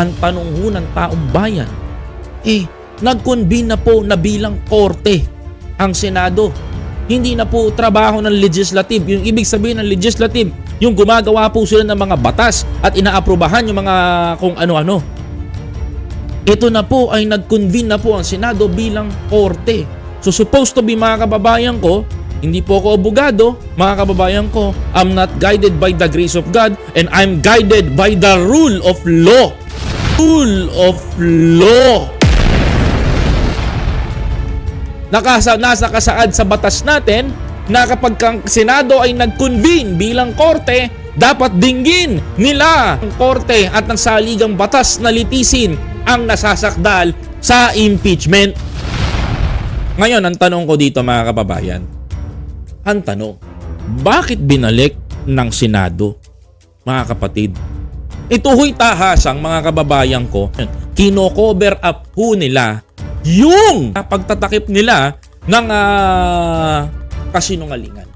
Ang tanong ho ng taong bayan, eh, nag-convene na po na bilang korte ang Senado. Hindi na po trabaho ng legislative. Yung ibig sabihin ng legislative, yung gumagawa po sila ng mga batas at inaaprubahan yung mga kung ano-ano. Ito na po ay nag-convene na po ang Senado bilang korte. So supposed to be mga kababayan ko, hindi po ako abogado, mga kababayan ko, I'm not guided by the grace of God and I'm guided by the rule of law. Rule of law. Nakasa, nasa kasaad sa batas natin na kapag ang Senado ay nag-convene bilang korte, dapat dinggin nila ang korte at ng saligang batas na litisin ang nasasakdal sa impeachment. Ngayon, ang tanong ko dito mga kababayan, ang tanong, bakit binalik ng Senado, mga kapatid? Ito ho'y tahasang mga kababayan ko, kino-cover up ho nila yung pagtatakip nila ng ah, kasinungalingan.